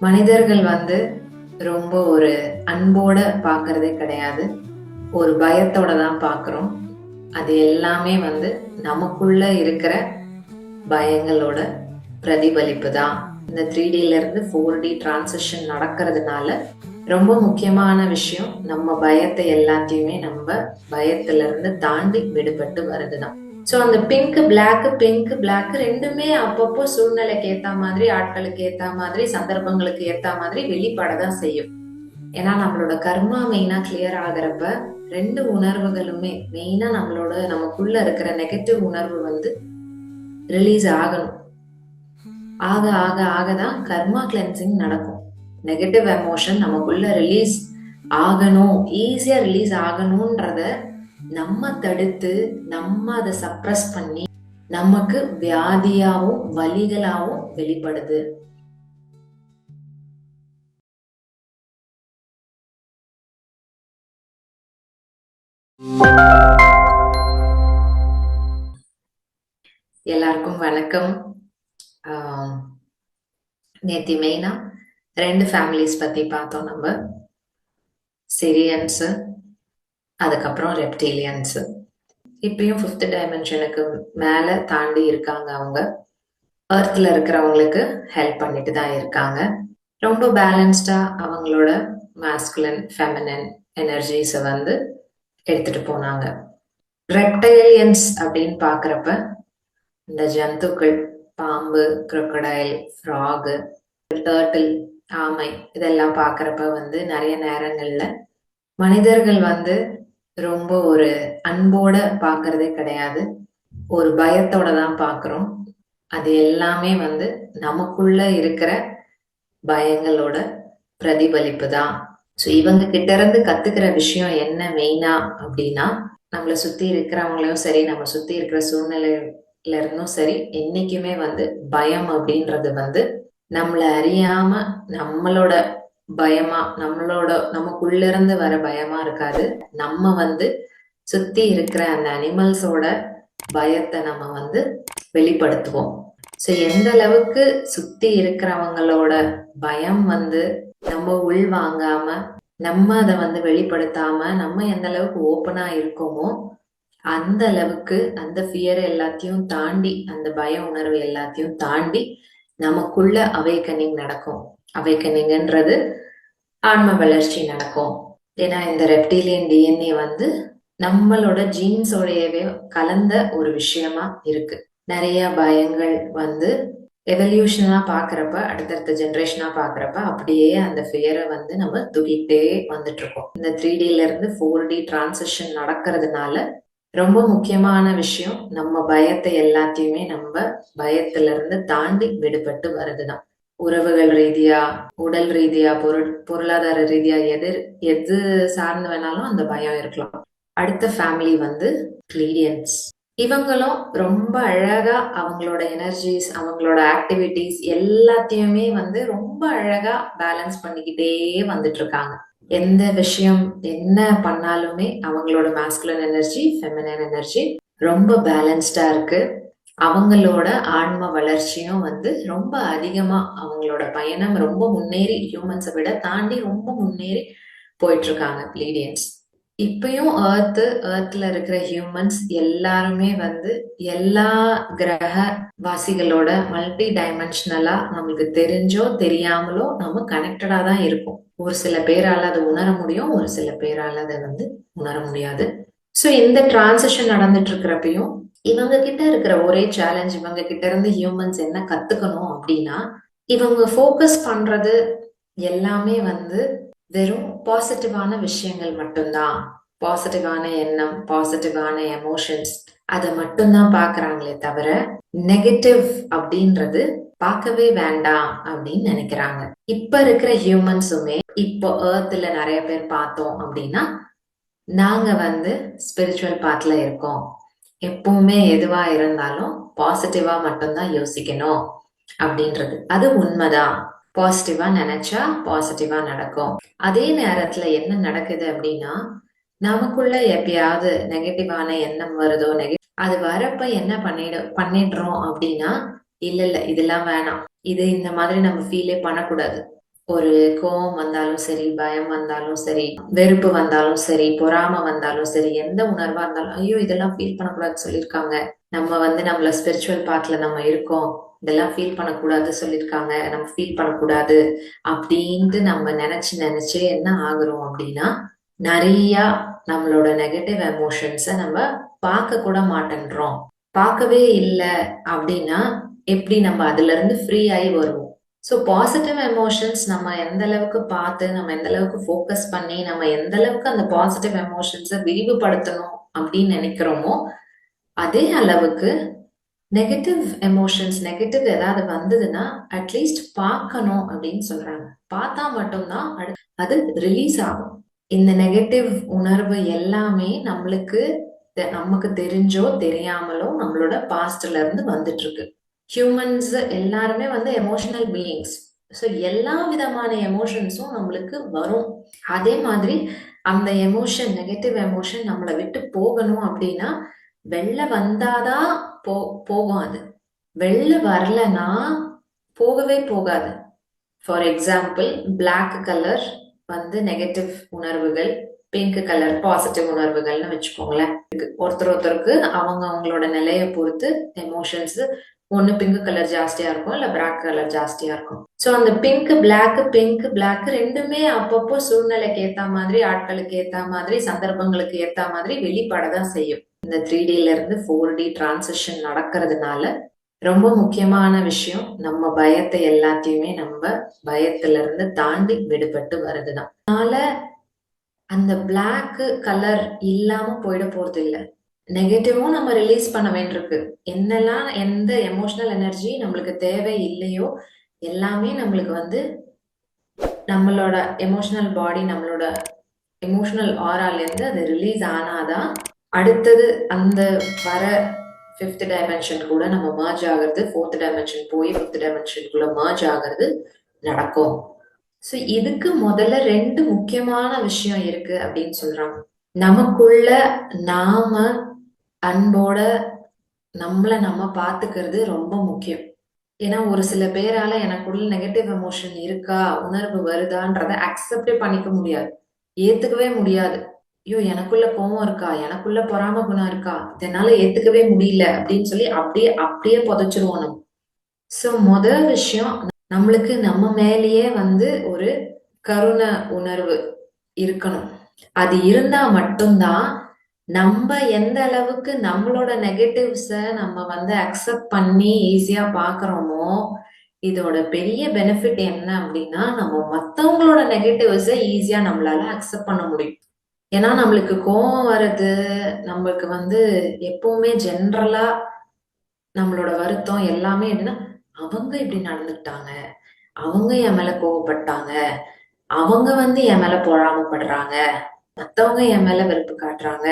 மனிதர்கள் வந்து ரொம்ப ஒரு அன்போட பார்க்கறதே கிடையாது. ஒரு பயத்தோட தான் பார்க்குறோம். அது எல்லாமே வந்து நமக்குள்ள இருக்கிற பயங்களோட பிரதிபலிப்பு தான். இந்த த்ரீ இருந்து ஃபோர் டி டிரான்சிஷன் நடக்கிறதுனால ரொம்ப முக்கியமான விஷயம் நம்ம பயத்தை எல்லாத்தையுமே நம்ம பயத்துலேருந்து தாண்டி விடுபட்டு வருதுதான் ஸோ அந்த பிங்க் பிளாக்கு பிங்க் பிளாக் ரெண்டுமே அப்பப்போ சூழ்நிலைக்கு ஏற்ற மாதிரி ஆட்களுக்கு ஏற்ற மாதிரி சந்தர்ப்பங்களுக்கு ஏற்ற மாதிரி வெளிப்பாட தான் செய்யும். ஏன்னா நம்மளோட கர்மா மெயினாக கிளியர் ஆகிறப்ப ரெண்டு உணர்வுகளுமே மெயினாக நம்மளோட நமக்குள்ள இருக்கிற நெகட்டிவ் உணர்வு வந்து ரிலீஸ் ஆகணும். ஆக ஆக ஆக தான் கர்மா கிளென்சிங் நடக்கும். நெகட்டிவ் எமோஷன் நமக்குள்ள ரிலீஸ் ஆகணும். ஈஸியாக ரிலீஸ் ஆகணுன்றத நம்ம தடுத்து நம்ம அதை சப்ரஸ் பண்ணி நமக்கு வியாதியாவும் வலிகளாவும் வெளிப்படுது. எல்லாருக்கும் வணக்கம். நேத்தி மெயினா ரெண்டு ஃபேமிலிஸ் பத்தி பார்த்தோம் நம்ம. சிரியன்ஸு அதுக்கப்புறம் ரெப்டீலியன்ஸு இப்பயும் ஃபிஃப்த் டைமென்ஷனுக்கு மேலே தாண்டி இருக்காங்க அவங்க. எர்த்தில் இருக்கிறவங்களுக்கு ஹெல்ப் பண்ணிட்டு தான் இருக்காங்க. ரொம்ப பேலன்ஸ்டா அவங்களோட மாஸ்குலன் ஃபெமினன் எனர்ஜிஸை வந்து எடுத்துட்டு போனாங்க. ரெப்டைலியன்ஸ் அப்படின்னு பார்க்குறப்ப இந்த ஜந்துக்கள் பாம்பு குரொக்கடைல் ஃப்ராகு டேர்ட்டில் ஆமை இதெல்லாம் பார்க்குறப்ப வந்து நிறைய நேரங்கள்ல மனிதர்கள் வந்து ரொம்ப ஒரு அன்போட பாக்குறதே கிடையாது. ஒரு பயத்தோட தான் பார்க்குறோம் அது எல்லாமே வந்து நமக்குள்ள இருக்கிற பயங்களோட பிரதிபலிப்பு தான். ஸோ இவங்க கிட்ட இருந்து கத்துக்கிற விஷயம் என்ன மெயினா அப்படின்னா நம்மளை சுத்தி இருக்கிறவங்களையும் சரி நம்ம சுத்தி இருக்கிற சூழ்நிலையில இருந்தும் சரி என்னைக்குமே வந்து பயம் அப்படின்றது வந்து நம்மளை அறியாம நம்மளோட பயமா நம்மளோட நமக்குள்ள இருந்து வர பயமா இருக்காது. நம்ம வந்து சுத்தி இருக்கிற அந்த அனிமல்ஸோட பயத்தை நம்ம வந்து வெளிப்படுத்துவோம். ஸோ எந்த அளவுக்கு சுத்தி இருக்கிறவங்களோட பயம் வந்து நம்ம உள் வாங்காம நம்ம அதை வந்து வெளிப்படுத்தாம நம்ம எந்த அளவுக்கு ஓப்பனா இருக்கோமோ அந்த அளவுக்கு அந்த ஃபியர் எல்லாத்தையும் தாண்டி அந்த பய உணர்வு எல்லாத்தையும் தாண்டி நமக்குள்ள அவேக்கனிங் நடக்கும். அவைக்கனிங்கன்றது ஆன்ம வளர்ச்சி நடக்கும். ஏன்னா இந்த ரெப்டீலியன் டிஎன்ஏ வந்து நம்மளோட ஜீன்ஸோடையவே கலந்த ஒரு விஷயமா இருக்கு. நிறைய பயங்கள் வந்து எவல்யூஷனா பாக்குறப்ப அடுத்தடுத்த ஜென்ரேஷனா பாக்குறப்ப அப்படியே அந்த ஃபியரை வந்து நம்ம தூக்கிட்டே வந்துட்டு இருக்கோம் இந்த த்ரீ டில இருந்து ஃபோர் டி டிரான்சிஷன் நடக்கிறதுனால ரொம்ப முக்கியமான விஷயம் நம்ம பயத்தை எல்லாத்தையுமே நம்ம பயத்துல இருந்து தாண்டி விடுபட்டு வருதுதான். உறவுகள் ரீதியா உடல் ரீதியா பொருள் பொருளாதார ரீதியா எது எது சார்ந்து வேணாலும் அந்த பயம் இருக்கலாம். அடுத்த ஃபேமிலி வந்து கிளீடியன்ஸ் இவங்களும் ரொம்ப அழகா அவங்களோட எனர்ஜிஸ் அவங்களோட ஆக்டிவிட்டிஸ் எல்லாத்தையுமே வந்து ரொம்ப அழகா பேலன்ஸ் பண்ணிக்கிட்டே வந்துட்டு இருக்காங்க எந்த விஷயம் என்ன பண்ணாலுமே அவங்களோட மாஸ்குலன் எனர்ஜி ஃபெமினன் எனர்ஜி ரொம்ப பேலன்ஸ்டா இருக்கு. அவங்களோட ஆன்ம வளர்ச்சியும் வந்து ரொம்ப அதிகமா அவங்களோட பயணம் ரொம்ப முன்னேறி ஹியூமன்ஸை விட தாண்டி ரொம்ப முன்னேறி போயிட்டு இருக்காங்க பிளீடியன்ஸ் இப்பயும் ஏர்த்து ஏர்த்ல இருக்கிற ஹியூமன்ஸ் எல்லாருமே வந்து எல்லா கிரக வாசிகளோட மல்டி டைமென்ஷனலா நம்மளுக்கு தெரிஞ்சோ தெரியாமலோ நம்ம கனெக்டடா தான் இருக்கும் ஒரு சில பேரால அதை உணர முடியும் ஒரு சில பேரால அதை வந்து உணர முடியாது. ஸோ இந்த டிரான்சிஷன் நடந்துட்டு இருக்கிறப்பையும் இவங்க கிட்ட இருக்கிற ஒரே சேலஞ்ச் இவங்க கிட்ட இருந்து ஹியூமன்ஸ் என்ன கத்துக்கணும் அப்படின்னா இவங்க ஃபோக்கஸ் பண்றது எல்லாமே வந்து வெறும் பாசிட்டிவான விஷயங்கள் மட்டும்தான். பாசிட்டிவான எண்ணம் பாசிட்டிவான எமோஷன்ஸ் அதை மட்டும்தான் பாக்குறாங்களே தவிர நெகட்டிவ் அப்படின்றது பார்க்கவே வேண்டாம் அப்படின்னு நினைக்கிறாங்க. இப்ப இருக்கிற ஹியூமன்ஸுமே இப்போ ஏர்த்ல நிறைய பேர் பார்த்தோம் அப்படின்னா நாங்க வந்து ஸ்பிரிச்சுவல் பாத்ல இருக்கோம். எப்பவுமே எதுவா இருந்தாலும் பாசிட்டிவா மட்டும்தான் யோசிக்கணும் அப்படின்றது. அது உண்மைதான். பாசிட்டிவா நினைச்சா பாசிட்டிவா நடக்கும். அதே நேரத்துல என்ன நடக்குது அப்படின்னா நமக்குள்ள எப்பயாவது நெகட்டிவான எண்ணம் வருதோ நெகட்டிவ் அது வரப்ப என்ன பண்ணிட பண்ணிடுறோம் அப்படின்னா இல்ல இல்ல இதெல்லாம் வேணாம். இது இந்த மாதிரி நம்ம ஃபீலே பண்ணக்கூடாது. ஒரு கோபம் வந்தாலும் சரி பயம் வந்தாலும் சரி வெறுப்பு வந்தாலும் சரி பொறாமை வந்தாலும் சரி எந்த உணர்வா இருந்தாலும் ஐயோ இதெல்லாம் ஃபீல் பண்ணக்கூடாது சொல்லியிருக்காங்க. நம்ம வந்து நம்மள ஸ்பிரிச்சுவல் பார்ட்ல நம்ம இருக்கோம். இதெல்லாம் ஃபீல் பண்ணக்கூடாது சொல்லியிருக்காங்க. நம்ம ஃபீல் பண்ணக்கூடாது அப்படின்ட்டு நம்ம நினைச்சு நினைச்சு என்ன ஆகுறோம் அப்படின்னா நிறைய நம்மளோட நெகட்டிவ் எமோஷன்ஸை நம்ம பார்க்க கூட மாட்டேன்றோம். பார்க்கவே இல்லை அப்படின்னா எப்படி நம்ம அதுல இருந்து ஃப்ரீ ஆகி வருவோம்? ஸோ பாசிட்டிவ் எமோஷன்ஸ் நம்ம எந்த அளவுக்கு பார்த்து நம்ம எந்த அளவுக்கு ஃபோக்கஸ் பண்ணி நம்ம எந்த அளவுக்கு அந்த பாசிட்டிவ் எமோஷன்ஸை விரிவுபடுத்தணும் அப்படின்னு நினைக்கிறோமோ அதே அளவுக்கு நெகட்டிவ் எமோஷன்ஸ் நெகட்டிவ் ஏதாவது வந்ததுன்னா அட்லீஸ்ட் பார்க்கணும் அப்படின்னு சொல்றாங்க. பார்த்தா மட்டும்தான் அது ரிலீஸ் ஆகும். இந்த நெகட்டிவ் உணர்வு எல்லாமே நம்மளுக்கு தெ- நமக்கு தெரிஞ்சோ தெரியாமலோ நம்மளோட பாஸ்ட்ல இருந்து வந்துட்டு இருக்கு. ஹியூமன்ஸ் எல்லாருமே வந்து எமோஷனல் பீயிங்ஸ் ஸோ எல்லா விதமான எமோஷன்ஸும் நம்மளுக்கு வரும். அதே மாதிரி அந்த எமோஷன் நெகட்டிவ் எமோஷன் நம்மளை விட்டு போகணும் அப்படின்னா வெளில வந்தாதான் போ போகும் அது. வெளில வரலன்னா போகவே போகாது. ஃபார் எக்ஸாம்பிள் பிளாக் கலர் வந்து நெகட்டிவ் உணர்வுகள் பிங்க் கலர் பாசிட்டிவ் உணர்வுகள்னு வச்சுக்கோங்களேன். ஒருத்தர் ஒருத்தருக்கு அவங்க அவங்களோட நிலையை பொறுத்து எமோஷன்ஸ் ஒன்று பிங்க் கலர் ஜாஸ்தியா இருக்கும் இல்லை பிளாக் கலர் ஜாஸ்தியா இருக்கும். ஸோ அந்த பிங்க் பிளாக் பிங்க் பிளாக் ரெண்டுமே அப்பப்போ சூழ்நிலைக்கு ஏத்த மாதிரி ஆட்களுக்கு ஏத்த மாதிரி சந்தர்ப்பங்களுக்கு ஏத்த மாதிரி வெளிப்படதான் செய்யும். இந்த த்ரீ டில இருந்து ஃபோர் டி டிரான்சிஷன் நடக்கிறதுனால ரொம்ப முக்கியமான விஷயம் நம்ம பயத்தை எல்லாத்தையுமே நம்ம பயத்துல இருந்து தாண்டி விடுபட்டு வருதுதான் அதனால அந்த பிளாக் கலர் இல்லாம போயிட போறது இல்லை நெகட்டிவும் நம்ம ரிலீஸ் பண்ண வேண்டியிருக்கு. என்னெல்லாம் எந்த எமோஷனல் எனர்ஜி நம்மளுக்கு தேவை இல்லையோ எல்லாமே நம்மளுக்கு வந்து நம்மளோட எமோஷனல் பாடி நம்மளோட எமோஷனல் ஆராலேருந்து அது ரிலீஸ் ஆனாதான் அடுத்தது அந்த வர ஃபிஃப்த் டைமென்ஷன் கூட நம்ம மர்ஜ் ஆகிறது ஃபோர்த் டைமென்ஷன் போய் ஃபிஃப்த் டைமென்ஷனுக்குள்ள மர்ஜ் ஆகிறது நடக்கும். ஸோ இதுக்கு முதல்ல ரெண்டு முக்கியமான விஷயம் இருக்கு அப்படின்னு சொல்றாங்க. நமக்குள்ள நாம அன்போட நம்மளை நம்ம பார்த்துக்கிறது ரொம்ப முக்கியம். ஏன்னா ஒரு சில பேரால எனக்குள்ள நெகட்டிவ் எமோஷன் இருக்கா உணர்வு வருதான்றத அக்செப்டே பண்ணிக்க முடியாது. ஏத்துக்கவே முடியாது. ஐயோ எனக்குள்ள கோவம் இருக்கா எனக்குள்ள பொறாம குணம் இருக்கா இதனால ஏத்துக்கவே முடியல அப்படின்னு சொல்லி அப்படியே அப்படியே புதைச்சிருவோம் நம்ம. சோ முதல் விஷயம் நம்மளுக்கு நம்ம மேலேயே வந்து ஒரு கருணை உணர்வு இருக்கணும். அது இருந்தா மட்டும்தான் நம்ம எந்த அளவுக்கு நம்மளோட நெகட்டிவ்ஸை நம்ம வந்து அக்செப்ட் பண்ணி ஈஸியா பாக்குறோமோ இதோட பெரிய பெனிஃபிட் என்ன அப்படின்னா நம்ம மத்தவங்களோட நெகட்டிவ்ஸை ஈஸியா நம்மளால அக்செப்ட் பண்ண முடியும். ஏன்னா நம்மளுக்கு கோபம் வர்றது நம்மளுக்கு வந்து எப்பவுமே ஜென்ரலா நம்மளோட வருத்தம் எல்லாமே என்னன்னா அவங்க இப்படி நடந்துக்கிட்டாங்க அவங்க என் மேல கோவப்பட்டாங்க அவங்க வந்து என் மேல பொறாமப்படுறாங்க மத்தவங்க என் மேல வெறுப்பு காட்டுறாங்க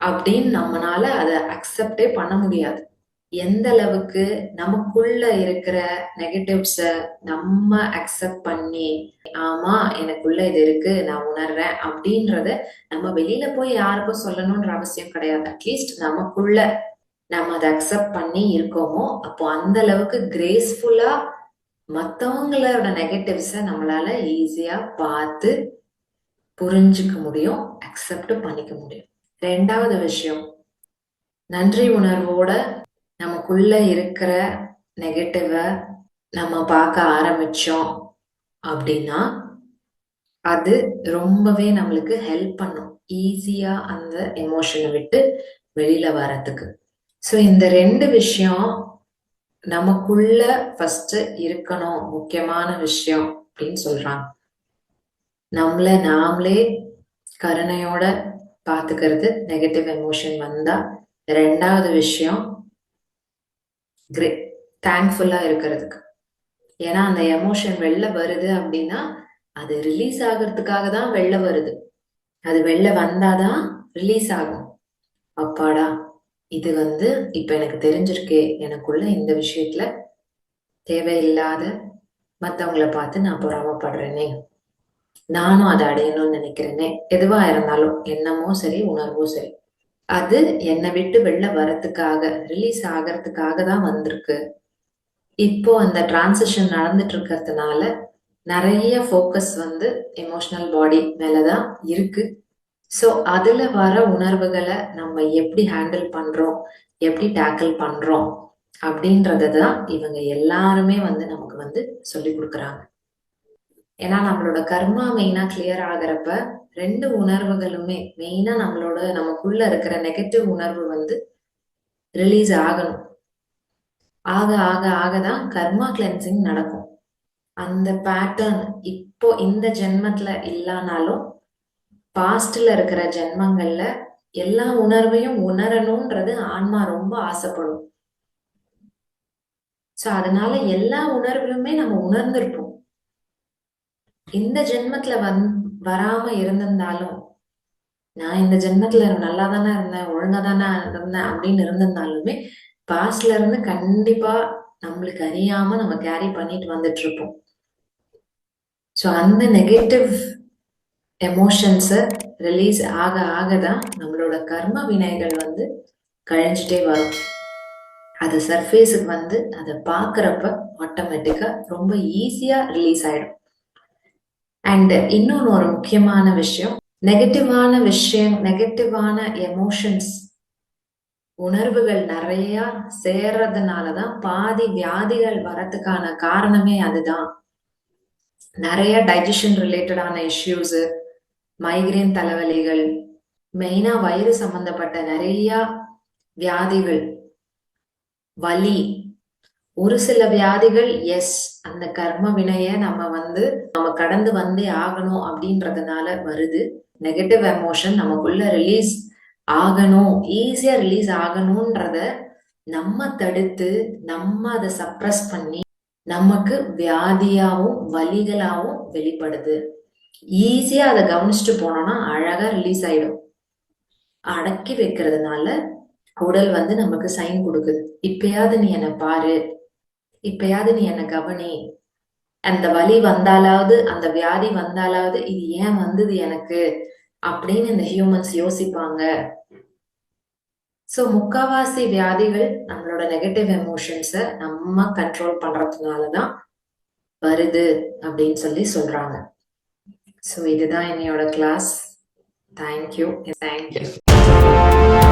அப்படின்னு நம்மனால அதை அக்செப்டே பண்ண முடியாது. எந்த அளவுக்கு நமக்குள்ள இருக்கிற நெகட்டிவ்ஸ நம்ம அக்செப்ட் பண்ணி ஆமா எனக்குள்ள இது இருக்கு நான் உணர்றேன் அப்படின்றத நம்ம வெளியில போய் யாருக்கும் சொல்லணும்ன்ற அவசியம் கிடையாது. அட்லீஸ்ட் நமக்குள்ள நம்ம அதை அக்செப்ட் பண்ணி இருக்கோமோ அப்போ அந்த அளவுக்கு கிரேஸ்ஃபுல்லா மத்தவங்களோட நெகட்டிவ்ஸ நம்மளால ஈஸியா பார்த்து புரிஞ்சுக்க முடியும் அக்செப்ட் பண்ணிக்க முடியும். ரெண்டாவது விஷயம் நன்றி உணர்வோட நமக்குள்ள இருக்கிற நெகட்டிவை நம்ம பார்க்க ஆரம்பிச்சோம் அப்படின்னா அது ரொம்பவே நம்மளுக்கு ஹெல்ப் பண்ணும். ஈஸியா அந்த எமோஷனை விட்டு வெளியில வரதுக்கு ஸோ இந்த ரெண்டு விஷயம் நமக்குள்ள ஃபர்ஸ்ட் இருக்கணும் முக்கியமான விஷயம் அப்படின்னு சொல்றாங்க. நம்மள நாமளே கருணையோட பார்த்துக்கிறது நெகட்டிவ் எமோஷன் வந்தா ரெண்டாவது விஷயம் கிரே தேங்க்ஃபுல்லா இருக்கிறதுக்கு. ஏன்னா அந்த எமோஷன் வெளில வருது அப்படின்னா அது ரிலீஸ் ஆகிறதுக்காக தான் வெளில வருது. அது வெளில வந்தாதான் ரிலீஸ் ஆகும். அப்பாடா இது வந்து இப்ப எனக்கு தெரிஞ்சிருக்கே எனக்குள்ள இந்த விஷயத்துல தேவையில்லாத மத்தவங்களை பார்த்து நான் பொறாமப்படுறேனே. நானும் அதை அடையணும்னு நினைக்கிறேனே எதுவா இருந்தாலும் எண்ணமோ சரி உணர்வோ சரி அது என்னை விட்டு வெளில வரத்துக்காக ரிலீஸ் ஆகிறதுக்காக தான் வந்திருக்கு இப்போ அந்த டிரான்சிஷன் நடந்துட்டு இருக்கிறதுனால நிறைய ஃபோக்கஸ் வந்து எமோஷனல் பாடி மேலதான் இருக்கு. ஸோ அதுல வர உணர்வுகளை நம்ம எப்படி ஹேண்டில் பண்றோம்? எப்படி டேக்கிள் பண்றோம்? அப்படின்றத தான் இவங்க எல்லாருமே வந்து நமக்கு வந்து சொல்லிக் கொடுக்குறாங்க ஏன்னா நம்மளோட கர்மா மெயினா கிளியர் ஆகுறப்ப ரெண்டு உணர்வுகளுமே மெயினா நம்மளோட நமக்குள்ள இருக்கிற நெகட்டிவ் உணர்வு வந்து ரிலீஸ் ஆகணும். ஆக ஆக ஆக தான் கர்மா கிளென்சிங் நடக்கும். அந்த பேட்டர்ன் இப்போ இந்த ஜென்மத்துல இல்லைனாலும் பாஸ்ட்ல இருக்கிற ஜென்மங்கள்ல எல்லா உணர்வையும் உணரணும்ன்றது ஆன்மா ரொம்ப ஆசைப்படும். ஸோ அதனால எல்லா உணர்வுகளுமே நம்ம உணர்ந்திருப்போம். இந்த ஜென்மத்துல வந் வராம இருந்திருந்தாலும், நான் இந்த ஜென்மத்துல நல்லா தானே இருந்தேன், ஒழுங்கா தானே இருந்தேன் அப்படின்னு இருந்திருந்தாலுமே, பாஸ்ட்ல இருந்து கண்டிப்பா நம்மளுக்கு அறியாம நம்ம கேரி பண்ணிட்டு வந்துட்டு இருப்போம். ஸோ அந்த நெகட்டிவ் எமோஷன்ஸ ரிலீஸ் ஆக ஆக தான் நம்மளோட கர்ம வினைகள் வந்து கழிஞ்சிட்டே வரும். அது சர்ஃபேஸுக்கு வந்து அதை பார்க்குறப்ப ஆட்டோமேட்டிக்காக ரொம்ப ஈஸியாக ரிலீஸ் ஆகிடும் அண்ட் இன்னொன்று ஒரு முக்கியமான விஷயம், நெகட்டிவான விஷயம் நெகட்டிவான எமோஷன்ஸ் உணர்வுகள் நிறைய சேர்றதுனால தான் பாதி வியாதிகள் வரத்துக்கான காரணமே அதுதான். நிறைய டைஜஷன் ரிலேட்டடான இஷ்யூஸ் மைக்ரேன் தலைவலிகள், மெயினா வயிறு சம்பந்தப்பட்ட நிறைய வியாதிகள், வலி, ஒரு சில வியாதிகள் எஸ் அந்த கர்ம வினைய நம்ம வந்து நம்ம கடந்து வந்தே ஆகணும் அப்படின்றதுனால வருது. நெகட்டிவ் எமோஷன் நமக்குள்ள ரிலீஸ் ஆகணும், ஈஸியா ரிலீஸ் ஆகணும்ன்றத நம்ம தடுத்து, நம்ம அதை சப்ரஸ் பண்ணி, நமக்கு வியாதியாவும், வலிகளாவும் வெளிப்படுது. ஈஸியா அதை கவனிச்சுட்டு போனோம்னா அழகா ரிலீஸ் ஆயிடும். அடக்கி வைக்கிறதுனால உடல் வந்து நமக்கு சைன் கொடுக்குது இப்பயாவது நீ என்னை பாரு. இப்பயாவது நீ என்ன கவனி. அந்த வலி வந்தாலாவது, அந்த வியாதி வந்தாலாவது, இது ஏன் வந்தது எனக்கு? அப்படின்னு இந்த ஹியூமன்ஸ் யோசிப்பாங்க. ஸோ முக்காவாசி வியாதிகள் நம்மளோட நெகட்டிவ் எமோஷன்ஸ நம்ம கண்ட்ரோல் பண்றதுனால தான் வருது அப்படின்னு சொல்லி சொல்றாங்க. ஸோ இதுதான் என்னையோட class. Thank you. Thank you.